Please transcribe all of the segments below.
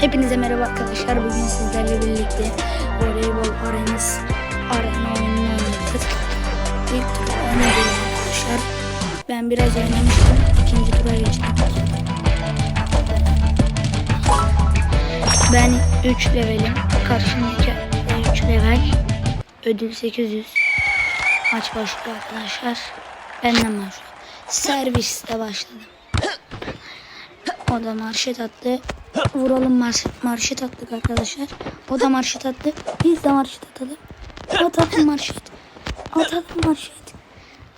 Hepinize merhaba arkadaşlar. Bugün sizlerle birlikte voleybol arenası arena oyununu oynadık. İlk tur oynadık arkadaşlar. Ben biraz oynamıştım. İkinci tura geçtim. Ben 3 levelim. Karşımdaki 3 level. Ödül 800. Maç başlıyor arkadaşlar. Benden başlıyor. Serviste başladım. O da marşet attı. Vuralım marş, marşet attık arkadaşlar. O da marşet attı. Biz de marşet atalım. Atalım marşet. Atalım marşet.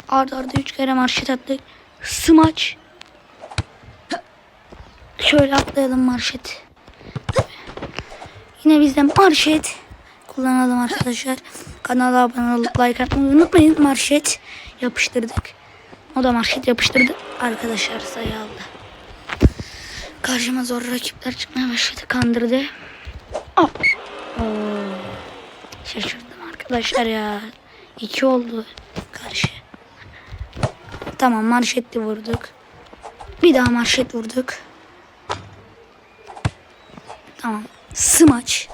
Arda arda üç kere marşet attık. Smaç. Şöyle atlayalım marşet. Yine bizden marşet. Kullanalım arkadaşlar. Kanala abone olup like atmayı unutmayın. Marşet yapıştırdık. O da marşet yapıştırdı. Arkadaşlar sayı aldı. Karşıma zor rakipler çıkmaya başladı. Kandırdı. Oo. Şaşırdım arkadaşlar ya. İki oldu karşı. Tamam marşetli vurduk. Bir daha marşet vurduk. Tamam. Smaç.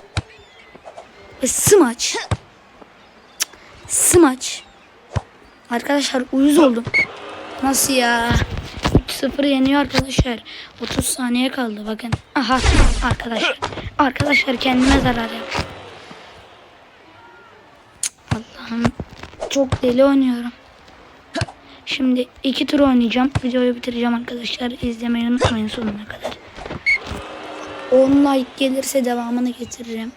Ve smaç. Smaç. Arkadaşlar uyuz oldum. Nasıl ya? 3-0 yeniyor arkadaşlar. 30 saniye kaldı bakın. Aha arkadaşlar. Arkadaşlar kendime zarar yaptım. Allah'ım çok deli oynuyorum. Şimdi iki tur oynayacağım. Videoyu bitireceğim arkadaşlar. İzlemeyi unutmayın sonuna kadar. 10 like gelirse devamını getiririm.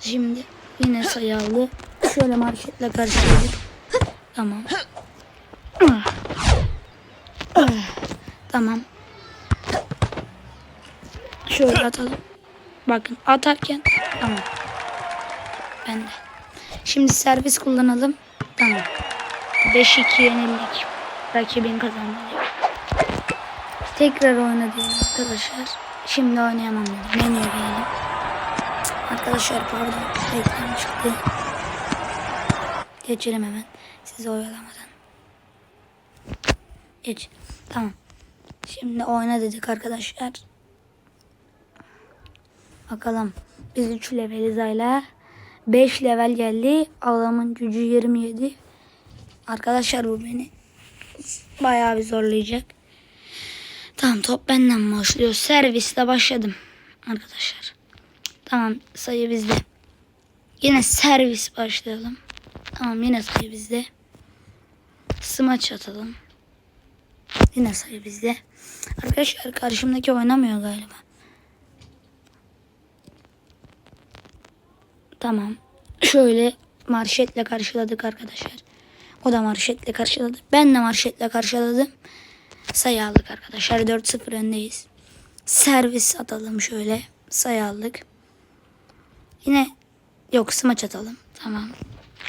Şimdi yine sayı aldı. Şöyle marketle karşıladık. Tamam. Ah. Ah. Tamam. Şöyle atalım. Bakın atarken tamam. Ben de. Şimdi servis kullanalım. Tamam. 5-2 yenildik. Rakibin kazandı. Tekrar oyna arkadaşlar. Şimdi oynayamam dedim. Menüye gelelim. Arkadaşlar pardon. Ekran çıktı. Geçelim hemen. Sizi oyalamadan. Geç. Tamam. Şimdi oyna dedik arkadaşlar. Bakalım. Biz 3 leveliz hala. 5 level geldi. Adamın gücü 27. Arkadaşlar bu beni bayağı bir zorlayacak. Tamam top benden başlıyor. Serviste başladım. Arkadaşlar. Tamam sayı bizde. Yine servis başlayalım. Tamam yine sayı bizde. Smaç atalım. Yine sayı bizde. Arkadaşlar karşımdaki oynamıyor galiba. Tamam. Şöyle marşetle karşıladık arkadaşlar. O da marşetle karşıladı. Ben de marşetle karşıladım. Sayı aldık arkadaşlar. 4-0 öndeyiz. Servis atalım şöyle. Sayı aldık. Yine yok smaç atalım. Tamam.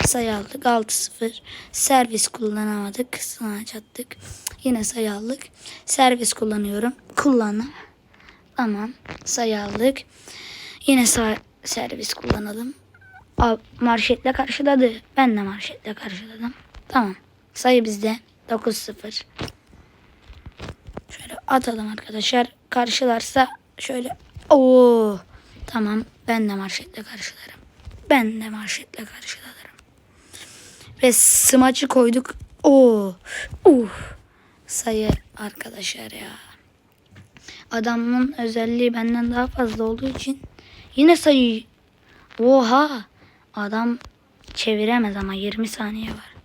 Sayı aldık. 6-0. Servis kullanamadık. Smaç attık. Yine sayı aldık. Servis kullanıyorum. Kullanım. Tamam. Sayı aldık. Yine sağ servis kullanalım. Al, marşetle karşıladı. Ben de marşetle karşıladım. Tamam. Sayı bizde. 9-0. Şöyle atalım arkadaşlar. Karşılarsa şöyle. Oo. Tamam. Ben de marşetle karşılarım. Ben de marşetle karşılarım. Ve smaçı koyduk. Oo. Uh. Sayı arkadaşlar ya. Adamın özelliği benden daha fazla olduğu için yine sayı. Oha. Adam çeviremez ama 20 saniye var.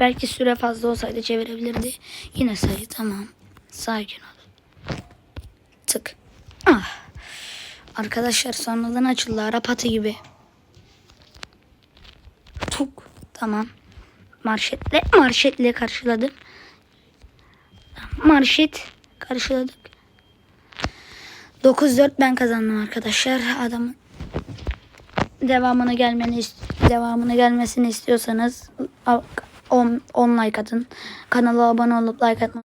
Belki süre fazla olsaydı çevirebilirdi. Yine sayı tamam. Sakin ol. Tık. Ah. Arkadaşlar sonradan açıldı. Arap atı gibi. Tuk. Tamam. Marşetle marşetle karşıladım. Marşet karşıladık. 9-4 ben kazandım arkadaşlar. Adamın devamını gelmeni devamını gelmesini istiyorsanız 10 like atın. Kanala abone olup like atmayı